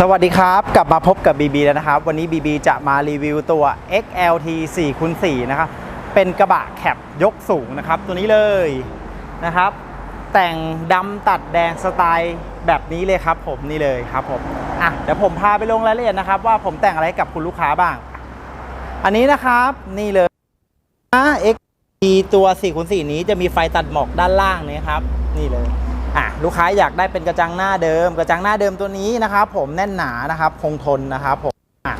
สวัสดีครับ กลับมาพบกับ BB แล้วนะครับ วันนี้ BB จะมารีวิวตัว XLT 4คูณ4นะครับ เป็นกระบะแคปยกสูงนะครับ ตัวนี้เลยนะครับ แต่งดำตัดแดงสไตล์แบบนี้เลยครับผมนี่เลยครับผมอะเดี๋ยวผมพาไปลงรายละเอียดนะครับ ว่าผมแต่งอะไรกับคุณลูกค้าบ้าง อันนี้นะครับนี่เลยนะ XLT ตัว4คูณ4นี้จะมีไฟตัดหมอกด้านล่างนี้ครับ นี่เลย อะลูกค้าอยากได้เป็นกระจังหน้าเดิม กระจังหน้าเดิมตัวนี้นะครับผมแน่นหนานะครับคงทนนะครับผมอะ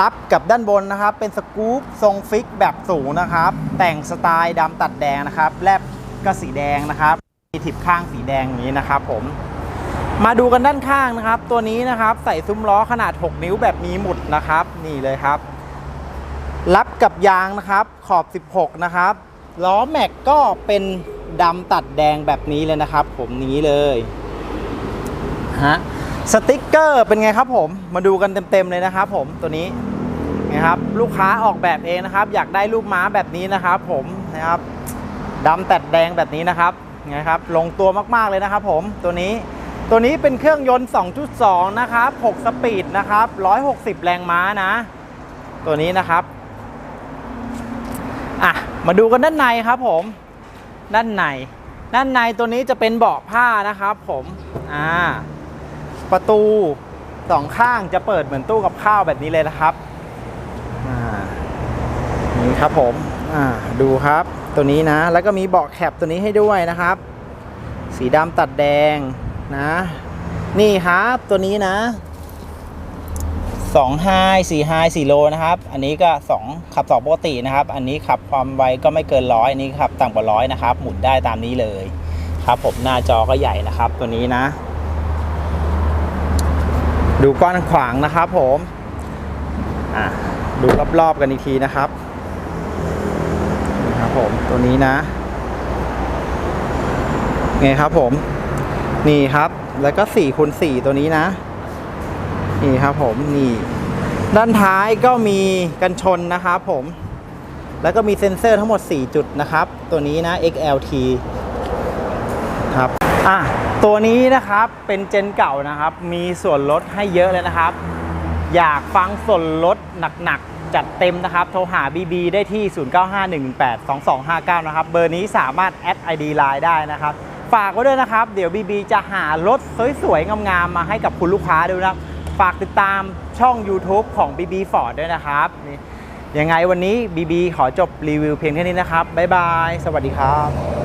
รับกับด้านบนนะครับ เป็นสกู๊ปทรงฟิกแบบสูงนะครับ แต่งสไตล์ดำตัดแดงนะครับแลบก็สีแดงนะครับมีถิบข้างสีแดงอย่างนี้นะครับผมมาดูกันด้านข้างนะครับ ตัวนี้นะครับใส่ซุ้มล้อขนาด 6 นิ้วแบบมีหมุดนะครับ นี่เลยครับ รับกับยางนะครับขอบ 16 นะครับล้อแม็กก็เป็น ดำตัดแดงแบบนี้เลยนะครับ ผมนี้เลยฮะสติกเกอร์เป็นไงครับผมมาดูกันเต็มๆเลยนะครับ ผมตัวนี้นะครับลูกค้าออกแบบเองนะครับ อยากได้รูปม้าแบบนี้นะครับ ผมนะครับดำตัดแดงแบบนี้นะครับนะครับ ลงตัวมากๆเลยนะครับ ผมตัวนี้ตัวนี้เป็นเครื่องยนต์ 2.2 นะครับ 6 สปีดนะครับ 160 แรงม้านะ ตัวนี้นะครับ อะ มาดูกันด้านในครับผม ด้านใน ด้านในตัวนี้จะเป็นเบาะผ้านะครับผมอ่าประตูสองข้างจะเปิดเหมือนตู้กับข้าวแบบนี้เลยนะครับอ่านี่ครับผมอ่าดูครับ ตัวนี้นะ แล้วก็มีเบาะแคปตัวนี้ให้ด้วยนะครับ สีดำตัดแดงนะ นี่ครับตัวนี้นะ 2 high 4 high 4 low นะครับ อันนี้ก็ 2 ขับ 2 ปกตินะครับ อันนี้ขับความไวก็ไม่เกินร้อยอันนี้ขับต่ำกว่าร้อยนะครับ หมุนได้ตามนี้เลยครับ ผมหน้าจอก็ใหญ่นะครับ ตัวนี้นะ ดูกว้างขวางนะครับ ผมดูรอบๆกันอีกทีนะครับนี่ครับ ผมตัวนี้นะ ไงครับผม นี่ครับ แล้วก็4คูณ4ตัวนี้นะ นี่ครับผมนี่ ด้านท้ายก็มีกันชนนะครับผม แล้วก็มีเซ็นเซอร์ทั้งหมด 4 จุดนะครับ ตัวนี้นะ XLT ครับอะตัวนี้นะครับเป็นเจนเก่านะครับ มีส่วนลดให้เยอะเลยนะครับ อยากฟังส่วนลดหนักๆ จัดเต็มนะครับ โทรหา BB ได้ที่ 0951182259 นะครับ เบอร์นี้สามารถแอด ID Line ได้นะครับ ฝากไว้ด้วยนะครับ เดี๋ยว BB จะหารถสวยๆ งามๆ มาให้กับคุณลูกค้าด้วยนะครับ ฝากติดตามช่อง YouTube ของ BB Ford ด้วยนะครับนี่ยังไงวันนี้ BB ขอจบรีวิวเพียงแค่นี้นะครับ บ๊ายบาย สวัสดีครับ